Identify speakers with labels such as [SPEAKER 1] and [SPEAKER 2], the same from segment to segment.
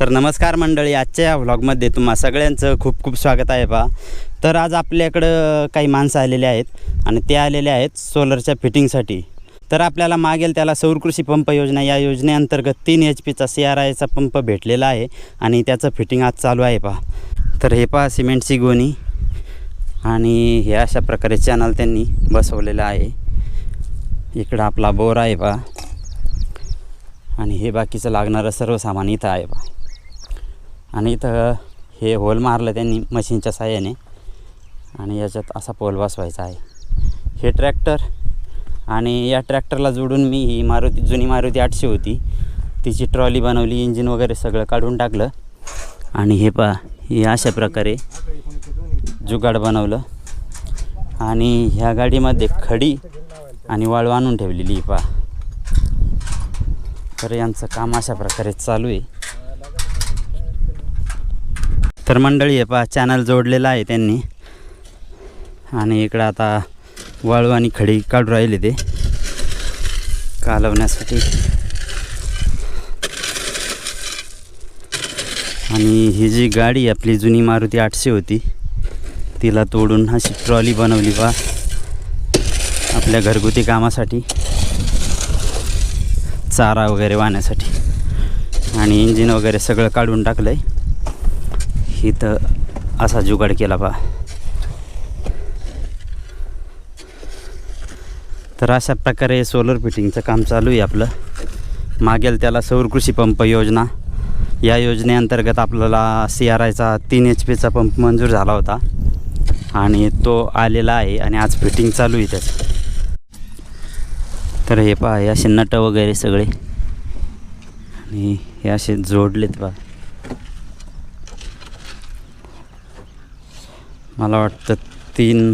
[SPEAKER 1] तर नमस्कार मंडळी आजच्या या व्लॉगमध्ये तुम्हा सगळ्यांचं खूप खूप स्वागत आहे पा तर आज आपल्याकडं काही माणसं आलेले आहेत आणि ते आलेले आहेत सोलरच्या फिटिंगसाठी. तर आपल्याला मागेल त्याला सौर कृषी पंप योजना. या योजनेअंतर्गत तीन एच पीचा सी आर आयचा पंप भेटलेला आहे आणि त्याचं फिटिंग आज चालू आहे पहा. तर हे पहा सिमेंटची गोणी आणि हे अशा प्रकारे चॅनल त्यांनी बसवलेलं आहे. इकडं आपला बोर आहे पहा. आणि हे बाकीचं लागणारं सर्व सामान इथं आहे बा आणि इथं हे होल मारलं त्यांनी मशीनच्या साह्याने. आणि याच्यात असा पोल बसवायचा आहे. हे ट्रॅक्टर आणि या ट्रॅक्टरला जोडून मी ही मारुती जुनी मारुती आठशे होती. तिची ट्रॉली बनवली इंजिन वगैरे सगळं काढून टाकलं. आणि हे पहा हे अशा प्रकारे जुगाड बनवलं. आणि ह्या गाडीमध्ये खडी आणि वाळू आणून ठेवलेली पा पहा. तर यांचं काम अशा प्रकारे चालू आहे. तर मंडळी आहे पहा चॅनल जोडलेला आहे त्यांनी. आणि इकडं आता वाळू आणि खडी काढून राहिले ते. कालवण्यासाठी. आणि ही जी गाडी आपली जुनी मारुती आठशे होती तिला तोडून अशी ट्रॉली बनवली बा आपल्या घरगुती कामासाठी. चारा वगैरे वाहण्यासाठी. आणि इंजिन वगैरे सगळं काढून टाकलं आहे इथं. असा जुगाड केला बा. तर अशा प्रकारे सोलर फिटिंगचं काम चालू आहे आपलं. मागेल त्याला सौर कृषी पंप योजना. या योजनेअंतर्गत आपल्याला सी आर आयचा तीन एच पीचा पंप मंजूर झाला होता. आणि तो आलेला आहे आणि आज फिटिंग चालू आहे त्याचं. तर हे पहा हे असे नटं वगैरे सगळे. आणि हे असे जोडलेत पहा मला वाटतं तीन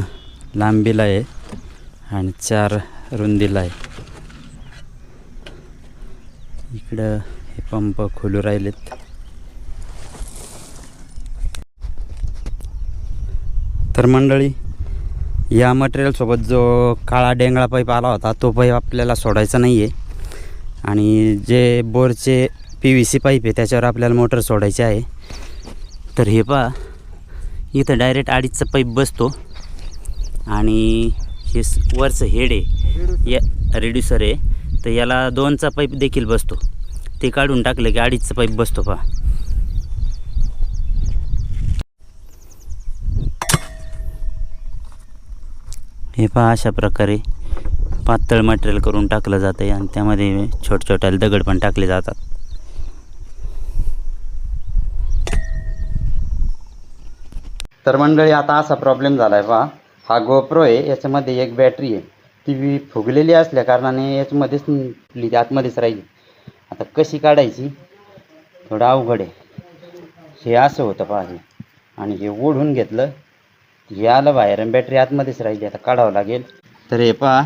[SPEAKER 1] लांबीला आहे आणि चार रुंदीला आहे. इकडं हे पंप खोलू राहिलेत. तर मंडळी या मटेरियलसोबत जो काळा डेंगळा पाईप आला होता तो पाईप आपल्याला सोडायचा नाही आहे आणि जे बोरचे पी व्ही सी पाईप आहे त्याच्यावर आपल्याला मोटर सोडायची आहे. तर हे पहा इथं डायरेक्ट अडीचचा पाईप बसतो. आणि हे वरचं हेड आहे. या रेड्युसर आहे. तर याला दोनचा पाईप देखील बसतो. ते काढून टाकलं की अडीचचा पाईप बसतो पहा. हे पहा अशा प्रकारे पातळ मटेरियल करून टाकलं जातं आहे आणि त्यामध्ये छोट छोट्याला दगड पण टाकले जातात. तर मंडळी आता असा प्रॉब्लेम झाला आहे पहा हा गोप्रो आहे याच्यामध्ये एक बॅटरी आहे. ती फुगलेली असल्या कारणाने याच्यामध्येच आतमध्येच राहिली. आता कशी काढायची? थोडं अवघड आहे. हे असं होतं पहा हे. आणि हे ओढून घेतलं हे आलं बाहेर आणि बॅटरी आतमध्येच राहिली. आता काढावं लागेल. तर हे पहा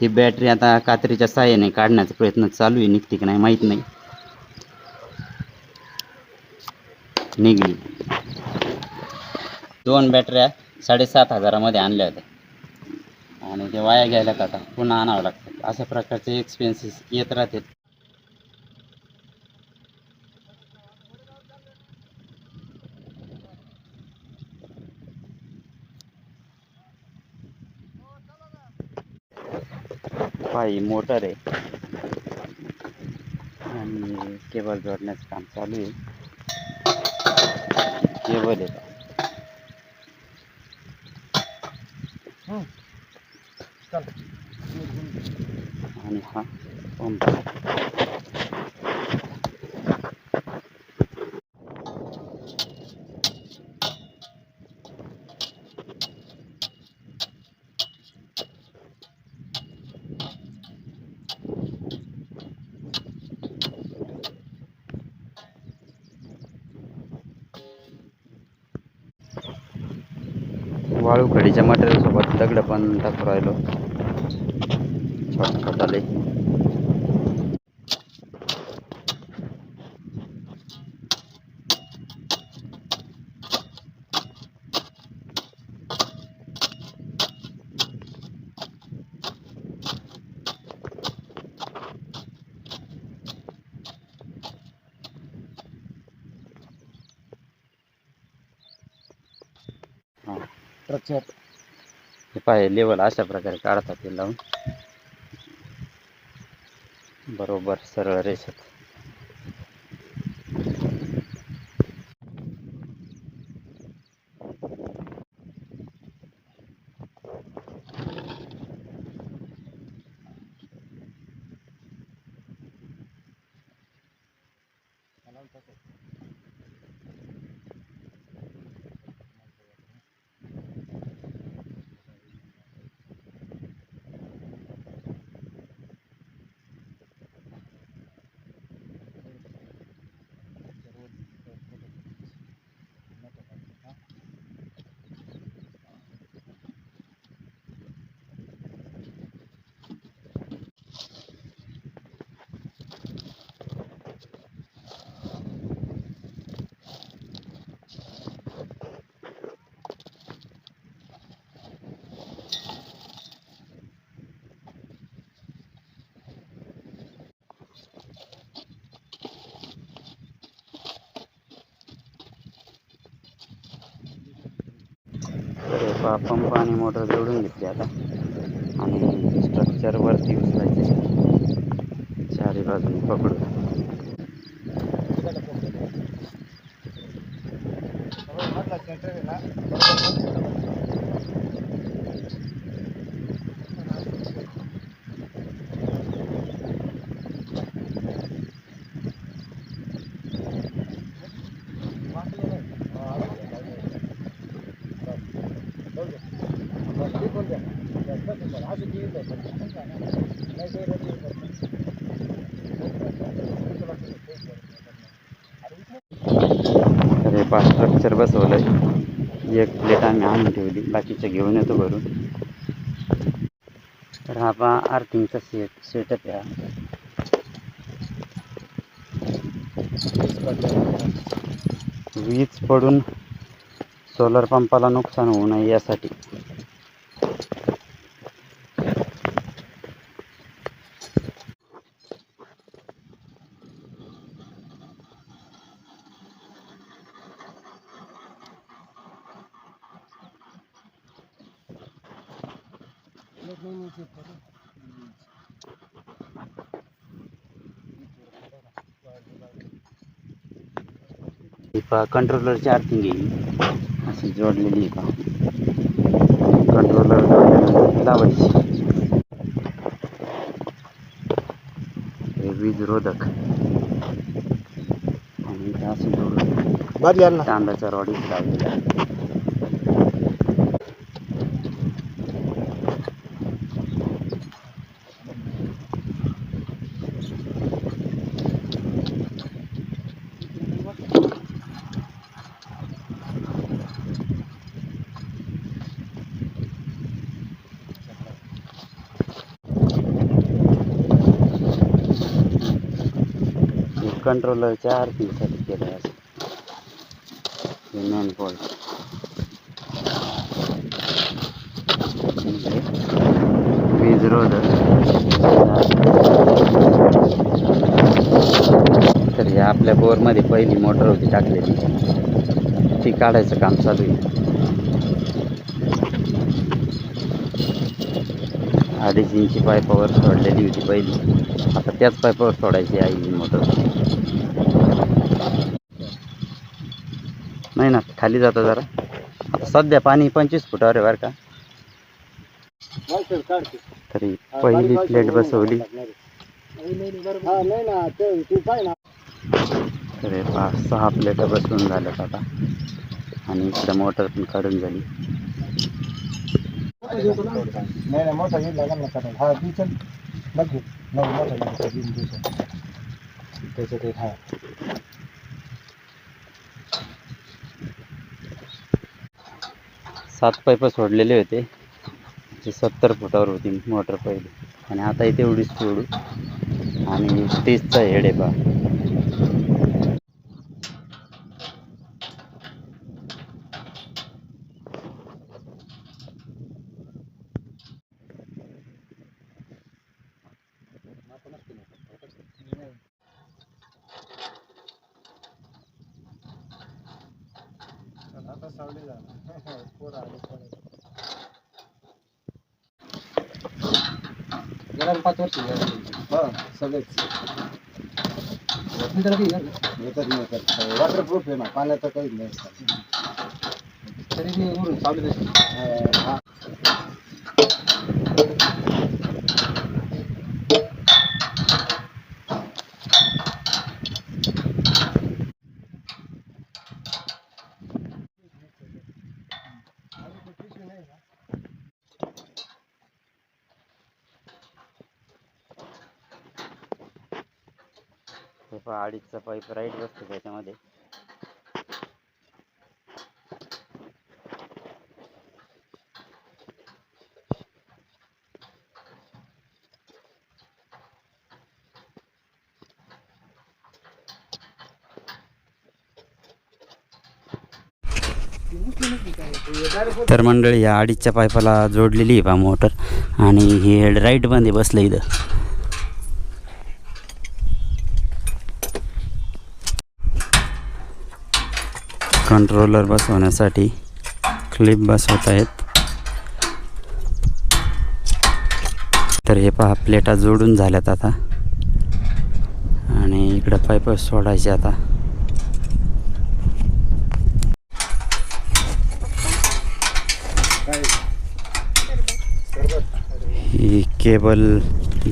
[SPEAKER 1] ही बॅटरी आता कात्रीच्या साह्याने काढण्याचा प्रयत्न चालू आहे. निघते की नाही माहीत नाही. निघली. दोन बॅटऱ्या साडेसात हजारामध्ये आणल्या होत्या. आणि ते वाया घ्यायला का आता? पुन्हा आणावं लागतं. अशा प्रकारचे एक्सपेन्सेस येत राहते पायी मोटर आहे. आणि केबल जोडण्याचं काम चालू आहे. केबल आहे आणि हा. पंप वाळू खडीच्या मटेरियल सोबत दगड पण टाकू राहिलो. totally. Terjadi, apa level asap berkarat atau belum? બરોબર સરળ રહેશે तर हे पंप आणि मोटर जोडून घेतली आता. आणि स्ट्रक्चर वरती उचलायचे चारी बाजूने पकडून
[SPEAKER 2] सेंटर आहे ना बरोबर
[SPEAKER 1] तर हे बसवलं एक प्लेट आम्ही आणून ठेवली. बाकीचं घेऊन येतो भरून तर हा पहा आर्थिंगचा सेट सेटअप आहे हा. वीज पडून सोलर पंपाला नुकसान होऊ नये यासाठी. ही पहा कंट्रोलरची आर्थिंग आहे अशी जोडलेली आहे पहा. कंट्रोलर लावायची. हे वीज रोधक. आणि असं जोडून तांब्याचा रॉड लावलेला कंट्रोलरच्या आरतीसाठी केलं आहे हे मेन बोल्ट वीज रोधक. तर हे आपल्या बोरमध्ये पहिली मोटर होती टाकलेली. ती काढायचं काम चालू आहे. अडीच इंची पाईपावर सोडलेली होती पहिली. आता त्याच पाईपावर सोडायची आहे ही मोटर नाही ना खाली जातं जरा. आता सध्या पाणी पंचवीस फुटावर आहे बरं का. तरी पहिली प्लेट बसवली.
[SPEAKER 2] अरे नाही
[SPEAKER 1] पाच सहा प्लेट बसवून झाल्यात आता. आणि इकडं मोटर पण काढून झाली.
[SPEAKER 2] नाही नाही मोठा घेऊन लागेल ना काढायला. हा ती चल बघ घे. नाही मोठा घेऊन घेऊन घे चल. त्याच्यात एक हा
[SPEAKER 1] सात पाईप सोडलेले होते ते सत्तर फुटावर होती मोटर पहिली आणि आता इथे एवढीच सोडू आणि तीसचा हेड आहे बा
[SPEAKER 2] आता सावली झाला पोरं आले पोरं.
[SPEAKER 3] गेला पाच वर्ष
[SPEAKER 2] हा सगळेच येतात नाही वॉटरप्रूफ आहे ना पाण्याचं काहीच नाही
[SPEAKER 3] तरी मी उरून
[SPEAKER 2] चालू हा.
[SPEAKER 1] पहा अडीचचा पाईप राईट बसतो त्याच्यामध्ये. तर मंडळी या अडीचच्या पाईपाला जोडलेली आहे पहा मोटर आणि ही हेड राईट बसलं इथं. कंट्रोलर बसवण्यासाठी क्लिप बसवत आहेत. तर हे पहा प्लेटा जोडून झाल्यात आता. आणि इकडं पाईप सोडायचे आता. ही केबल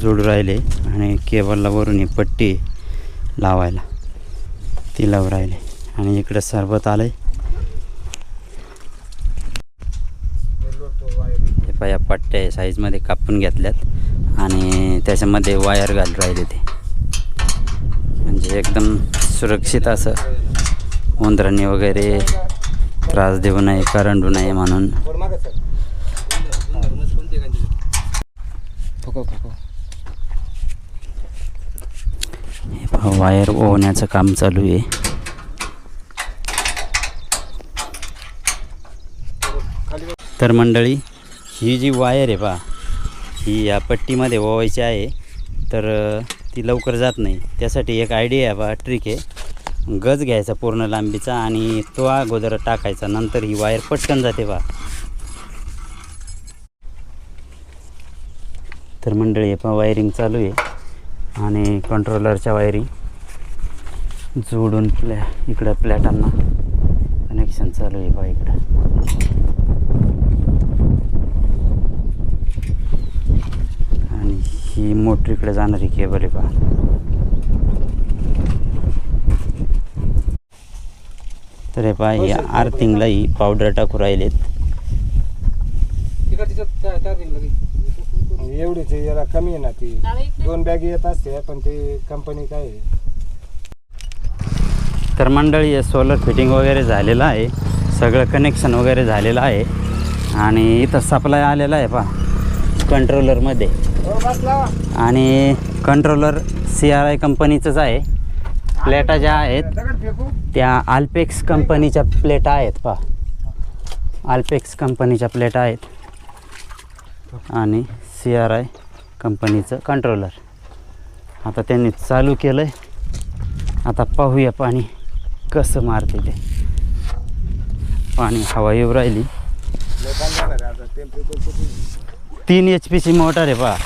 [SPEAKER 1] जोडू राहिले आणि केबलला वरून ही पट्टी लावायला. ती लावून राहिले. आणि इकडं सरबत आलं आहे हे पाया पट्ट्या साईजमध्ये कापून घेतल्यात. आणि त्याच्यामध्ये वायर घाल राहिले ते. म्हणजे एकदम सुरक्षित असं. उंदरांनी वगैरे त्रास देऊ नये करंडू नये म्हणून. हे वायर ओवण्याचं काम चालू आहे.
[SPEAKER 2] खाली
[SPEAKER 1] तर मंडळी ही जी वायर आहे पहा ही या पट्टीमध्ये ओवायची आहे तर ती लवकर जात नाही. त्यासाठी एक आयडिया आहे बा ट्रिक आहे. गज घ्यायचा पूर्ण लांबीचा आणि तो अगोदर टाकायचा नंतर ही वायर पटकन जाते बा तर मंडळी पहा वायरिंग चालू आहे आणि कंट्रोलरच्या वायरिंग जोडून प्लॅ इकडं प्लॅटांना कनेक्शन चालू आहे पहा इकडं आणि ही मोटर इकडे जाणारी केबल आहे पहा. तर हे पहा ही आर्थिंगला ही पावडर टाकू राहिलेत.
[SPEAKER 2] एवढीच याला कमी आहे ना ती. दोन बॅग येत असते पण ते कंपनी काय आहे?
[SPEAKER 1] तर मंडळी सोलर फिटिंग वगैरे झालेलं आहे. सगळं कनेक्शन वगैरे झालेलं आहे. आणि इथं सप्लाय आलेला आहे पहा. कंट्रोलरमध्ये आणि कंट्रोलर सी आर आय कंपनीचंच आहे. प्लेटा ज्या आहेत त्या आल्पेक्स कंपनीच्या प्लेटा आहेत पहा. आल्पेक्स कंपनीच्या प्लेटा आहेत. आणि सी आर आय कंपनीचं कंट्रोलर आता त्यांनी चालू केलं आहे आता पाहूया पाणी कसं मारते ते. पाणी हवा येऊ राहिली. तीन एच पीची मोटर आहे पहा.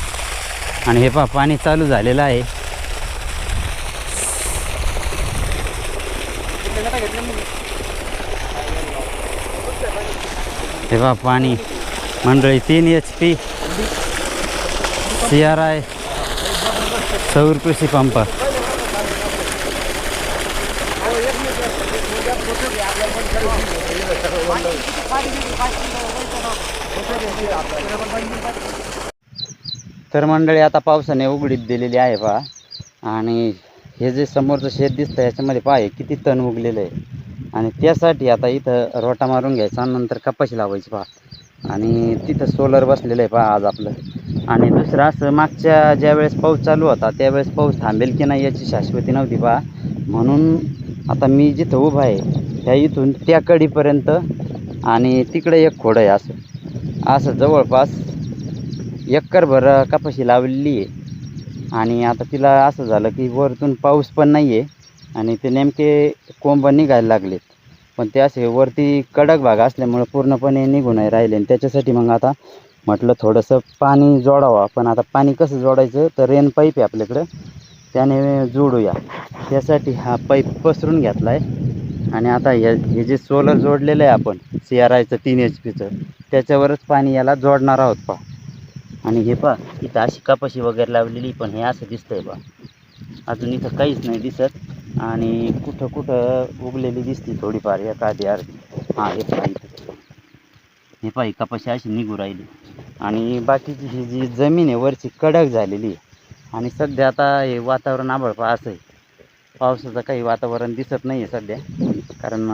[SPEAKER 1] आणि हे पहा पाणी चालू झालेलं आहे. हे पहा पाणी. मंडळी तीन H P C R I सौर कृषी पंप. तर मंडळी आता पावसाने उघडीत दिलेली आहे पहा. आणि हे जे समोरचं शेत दिसतं याच्यामध्ये पहा किती तण उगलेलं आहे. आणि त्यासाठी आता इथं रोटा मारून घ्यायचा आणि नंतर कपाशी लावायची पहा. आणि तिथं सोलर बसलेलं आहे पहा आज आपलं. आणि दुसरं असं मागच्या ज्या वेळेस पाऊस चालू होता त्यावेळेस पाऊस थांबेल की नाही याची शाश्वती नव्हती पहा. म्हणून आता मी जिथं उभा आहे त्या इथून त्या कडीपर्यंत आणि तिकडे एक खोडं आहे असं. असं जवळपास एकरभर कपाशी लावलेली आहे. आणि आता तिला असं झालं की वरतून पाऊस पण नाही आहे आणि ते नेमके कोंब निघायला लागलेत. पण ते असे वरती कडक भाग असल्यामुळं पूर्णपणे निघून नाही राहिले आणि त्याच्यासाठी मग आता म्हटलं थोडंसं पाणी जोडावं. पण आता पाणी कसं जोडायचं? तर रेन पाईप आहे आपल्याकडं. त्याने जोडूया. त्यासाठी हा पाईप पसरून घेतला आहे आणि आता हे हे जे सोलर जोडलेलं आहे आपण सी आर आयचं तीन एच पीचं त्याच्यावरच पाणी याला जोडणार आहोत पा आणि हे पा इथं अशी कपाशी वगैरे लावलेली पण हे असं दिसतं आहे पा अजून इथं काहीच नाही दिसत. आणि कुठं कुठं उगलेली दिसते थोडीफार एखादी अर्धी हां हे पहा इथं. हे पा ही कपाशी अशी निघू राहिली. आणि बाकीची ही जी जमीन आहे वरची कडक झालेली आहे. आणि सध्या आता हे वातावरण आभळ पहा असं आहे. पावसाचं काही वातावरण दिसत नाही आहे सध्या. कारण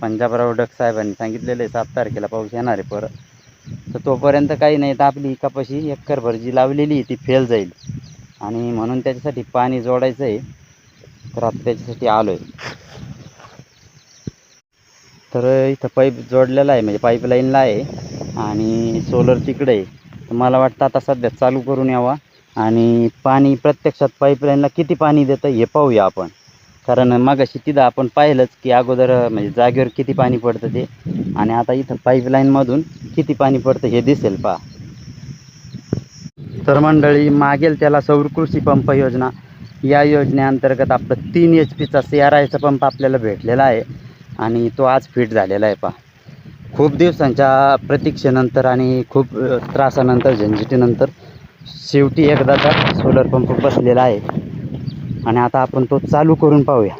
[SPEAKER 1] पंजाबराव डक साहेबांनी सांगितलेलं आहे सात तारखेला पाऊस येणार आहे परत. तर तोपर्यंत काही नाही तर आपली कपाशी एकरभर जी लावलेली आहे ती फेल जाईल. आणि म्हणून त्याच्यासाठी पाणी जोडायचं आहे तर आता त्याच्यासाठी आलो आहे तर इथं पाईप जोडलेला आहे म्हणजे पाईपलाईनला आहे आणि सोलर तिकडे आहे. तर मला वाटतं आता सध्या चालू करून यावा. आणि पाणी प्रत्यक्षात पाईपलाईनला किती पाणी देतं हे पाहूया आपण. कारण मागाशी तिथं आपण पाहिलंच की अगोदर म्हणजे जागेवर किती पाणी पडतं ते. आणि आता इथं पाईपलाईनमधून किती पाणी पडतं हे दिसेल पहा. तर मंडळी मागेल त्याला सौर कृषी पंप योजना. या योजनेअंतर्गत आपलं तीन एच पीचा सी आर आयचा पंप आपल्याला भेटलेला आहे. आणि तो आज फिट झालेला आहे पहा. खूप दिवसांच्या प्रतीक्षेनंतर आणि खूप त्रासानंतर झंझटीनंतर शेवटी एकदाचा सोलर पंप बसलेला आहे. आणि आता आपण तो चालू करून पाहूया.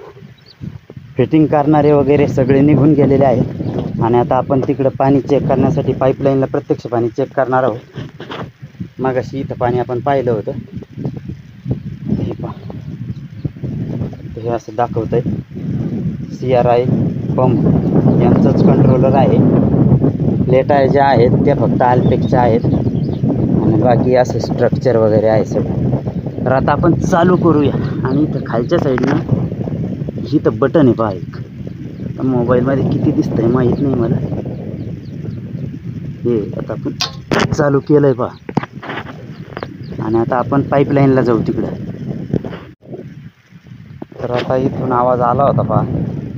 [SPEAKER 1] फिटिंग करणारे वगैरे सगळे निघून गेलेले आहेत. आणि आता आपण तिकडं पाणी चेक करण्यासाठी पाईपलाईनला प्रत्यक्ष पाणी चेक करणार आहोत. मागाशी इथं पाणी आपण पाहिलं होतं. हे पहा. हे असं दाखवत आहे सी आर आय पंप यांचंच कंट्रोलर आहे. प्लेटा ज्या आहेत त्या फक्त आल्पेकच्या आहेत. आणि बाकी असं स्ट्रक्चर वगैरे आहे सगळं. तर आता आपण चालू करूया. आणि इथं खालच्या साईडनं इथं बटन आहे पहा एक. आता मोबाईलमध्ये किती दिसतं आहे माहीत नाही मला. हे आता आपण चालू केलं आहे पहा. आणि आता आपण पाईपलाईनला जाऊ तिकडं. तर आता इथून आवाज आला होता पहा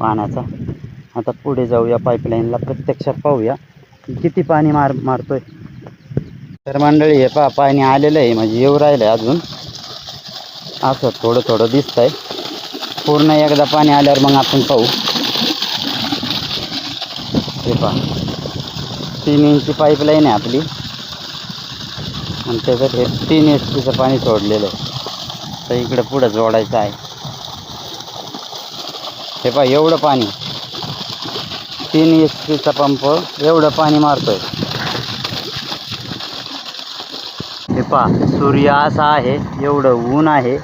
[SPEAKER 1] पाण्याचा. आता पुढे जाऊया पाईपलाईनला प्रत्यक्षात पाहूया. किती पाणी मार मारतोय. तर मंडळी हे पहा पाणी आलेलं आहे. म्हणजे येऊ राहिलं आहे अजून. असं थोडं थोडं दिसतंय. पूर्ण एकदा पाणी आल्यावर मग आपण पाहू. हे पहा. तीन इंची पाईपलाईन आहे आपली. आणि त्याच्यात हे तीन एच पीचं पाणी सोडलेलं आहे. तर इकडं पुढं जोडायचं आहे. हे पहा एवढं पाणी. तीन एच पीचा पंप एवढं पाणी मारतोय हे पहा सूर्य असा आहे एवढं ऊन आहे.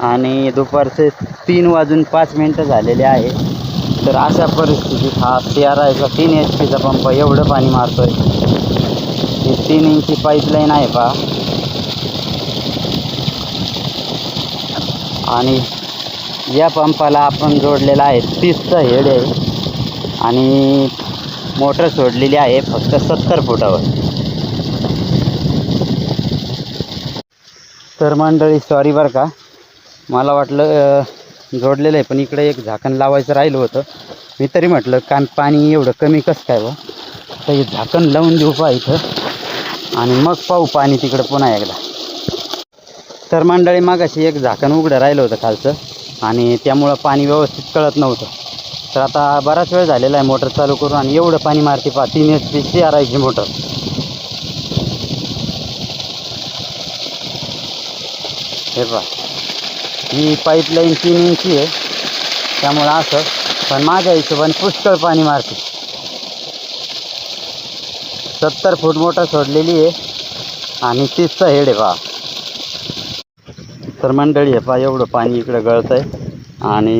[SPEAKER 1] आणि दुपारचे तीन वाजून पाच मिनटं झालेले आहे. तर अशा परिस्थितीत हा सी तीन एच पीचा पंप एवढं पाणी मारतोय. ही तीन इंची पाईपलाईन आहे पहा आणि या पंपाला आपण जोडलेला आहे तीसचं हेड आहे. आणि मोटर सोडलेली आहे फक्त सत्तर फुटावर. तर मंडळी सॉरी बरं का. मला वाटलं जोडलेलं आहे पण इकडे एक झाकण लावायचं राहिलं होतं. मी तरी म्हटलं कान पाणी एवढं कमी कसं काय बा? तर हे झाकण लावून देऊ पहा इथं. आणि मग पाहू पाणी तिकडं पुन्हा एकदा. तर मंडळी मागाशी एक झाकण उघडं राहिलं होतं खालचं. आणि त्यामुळं पाणी व्यवस्थित कळत नव्हतं. तर आता बराच वेळ झालेला आहे मोटर चालू करून आणि एवढं पाणी मारते पा तीन एच पी सी आर आयची मोटर. हे पहा ही पाईपलाईन तीन इंची आहे. त्यामुळं असं. पण माझ्या हिशोबाने पुष्कळ पाणी मारते. सत्तर फूट मोटर सोडलेली आहे. आणि तीसचा हेड आहे पहा. तर मंडळी आहे पहा एवढं पाणी इकडं गळतं आहे आणि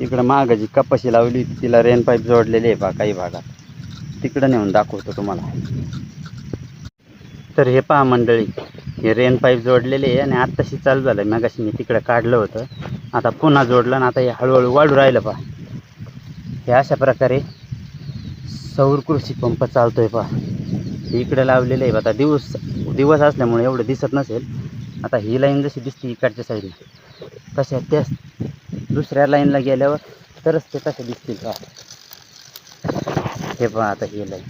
[SPEAKER 1] इकडं मागं जी कपाशी लावली तिला रेन पाईप जोडलेली आहे पहा काही भागात. तिकडं नेऊन दाखवतो तुम्हाला. तर हे पहा मंडळी हे रेन पाईप जोडलेले आहे आणि आत्ताशी चालू झालं आहे मी तिकडं काढलं होतं. आता पुन्हा जोडलं आणि आता हे हळूहळू वाढू राहिलं पहा. हे अशा प्रकारे सौर कृषी पंप चालतोय पहा. हे इकडे लावलेलं आहे. आता दिवस दिवस असल्यामुळे एवढं दिसत नसेल. आता ही लाईन जशी दिसते इकडच्या साईडला तशा त्याच दुसऱ्या लाईनला गेल्यावर तरच ते तसे दिसतील का हे पहा आता हे लाईन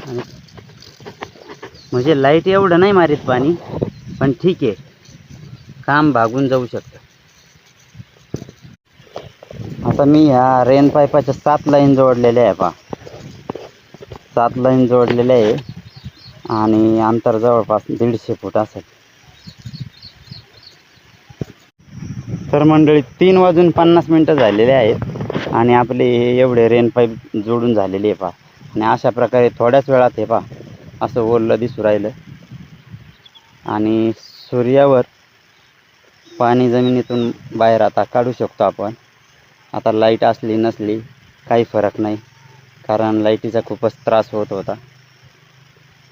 [SPEAKER 1] आणि म्हणजे लाइट एवढं नाही मारित पाणी पण ठीक आहे. काम भागून जाऊ शकतं. आता मी ह्या रेन पाईपाच्या सात लाईन जोडलेल्या आहे पहा. सात लाईन जोडलेल्या आहे आणि अंतर जवळपास दीडशे फूट असेल. तर मंडळी तीन वाजून पन्नास मिनटं झालेले आहेत आणि आपले एवढे रेन पाईप जोडून झालेले आहे पहा. आणि अशा प्रकारे थोड्याच वेळात हे पहा. असं ओललं दिसू राहिलं. आणि सूर्यावर पाणी जमिनीतून बाहेर आता काढू शकतो आपण. आता लाइट असली नसली काही फरक नाही कारण लाईटीचा खूपच त्रास होत होता.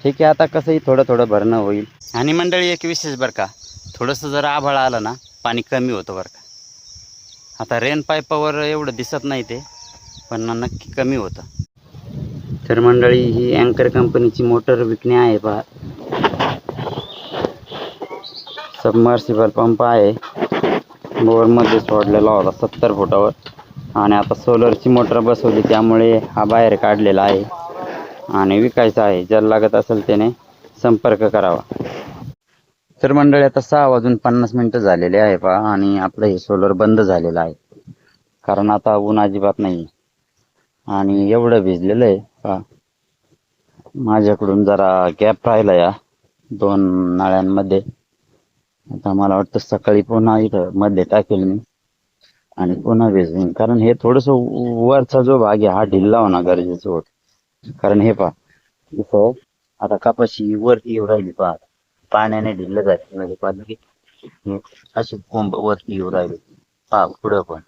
[SPEAKER 1] ठीक आहे आता कसंही थोडं थोडं भरणं होईल. आणि मंडळी एक विशेष बरं का थोडंसं जर आभाळ आलं ना पाणी कमी होतं बरं का. आता रेन पाईपावर एवढं दिसत नाही ते पण नक्की कमी होतं. तर मंडळी ही अँकर कंपनीची मोटर विकणे आहे पहा. सबमर्सिबल पंप आहे. बोरमध्ये सोडलेला होता सत्तर फुटावर. आणि आता सोलरची मोटर बसवली त्यामुळे हा बाहेर काढलेला आहे. आणि विकायचा आहे. ज्याला लागत असेल त्याने संपर्क करावा. तर मंडळी आता सहा वाजून पन्नास मिनटं झालेले आहे पहा. आणि आपलं हे सोलर बंद झालेलं आहे. कारण आता ऊन अजिबात नाही आणि एवढं भिजलेलं आहे. हा माझ्याकडून जरा गॅप राहिला या दोन नाळ्यांमध्ये. आता मला वाटतं सकाळी पुन्हा इथं मध्ये टाकेल मी आणि पुन्हा भिजवीन. कारण हे थोडस वरचा जो भाग आहे हा ढिल्ला होणं गरजेचं होत. कारण हे पहा इथं आता कपाशी वरती येऊ राहिली पहा. पाण्याने ढिल्ल जाते म्हणजे पाहिलं अशी कोंब वरती येऊ राहिली. पहा पुढं पण.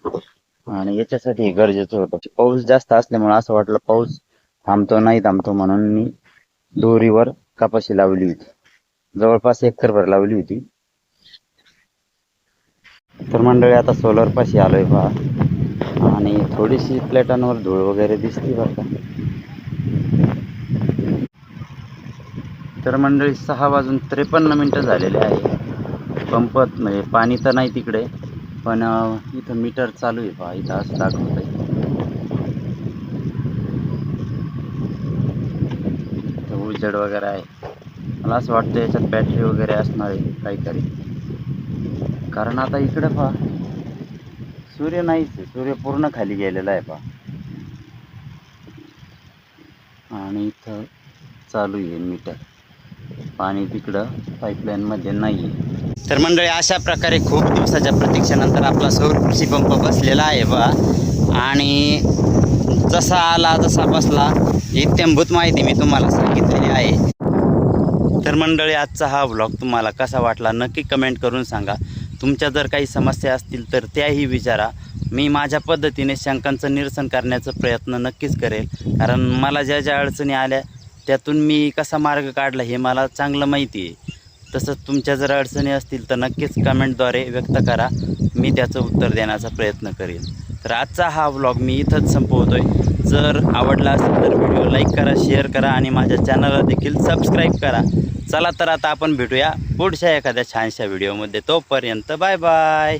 [SPEAKER 1] आणि याच्यासाठी गरजेचं होतं. पाऊस जास्त असल्यामुळे असं वाटलं पाऊस थांबतो नाही थांबतो म्हणून मी दोरीवर कपाशी लावली होती. जवळपास एकरभर लावली होती. तर मंडळी आता सोलर पाशी आलोय पहा आणि थोडीशी प्लेटांवर धूळ वगैरे दिसते बरं का. तर मंडळी सहा वाजून त्रेपन्न मिनटं झालेले आहे. पंपत म्हणजे पाणी तर नाही तिकडे पण इथं मीटर चालू आहे पहा इथं असं दाखवत आहे झेड वगैरे आहे. मला असं वाटतं याच्यात बॅटरी वगैरे असणार आहे काहीतरी. कारण आता इकडं पहा सूर्य नाहीच आहे. सूर्य पूर्ण खाली गेलेला आहे पहा. आणि इथं चालू आहे मीटर पाणी तिकडं पाईपलाईनमध्ये नाही आहे तर मंडळी अशा प्रकारे खूप दिवसाच्या प्रतीक्षेनंतर आपला सौर कृषी पंप बसलेला आहे बा. आणि जसा आला जसा बसला इत्यंभूत माहिती मी तुम्हाला सांगितलेली आहे. तर मंडळी आजचा हा ब्लॉग तुम्हाला कसा वाटला नक्की कमेंट करून सांगा. तुमच्या जर काही समस्या असतील तर त्याही विचारा. मी माझ्या पद्धतीने शंकांचं निरसन करण्याचा प्रयत्न नक्कीच करेल. कारण मला ज्या ज्या अडचणी आल्या त्यातून मी कसा मार्ग काढला हे मला चांगलं माहिती आहे. तसंच तुमच्या जर अडचणी असतील तर नक्कीच कमेंटद्वारे व्यक्त करा. मी त्याचं उत्तर देण्याचा प्रयत्न करेन. तर आजचा हा व्लॉग मी इथंच संपवतोय. जर आवडला असेल तर व्हिडिओ लाईक करा शेअर करा आणि माझ्या चॅनलला देखील सबस्क्राईब करा. चला तर आता आपण भेटूया पुढच्या एखाद्या छानशा व्हिडिओमध्ये तोपर्यंत बाय बाय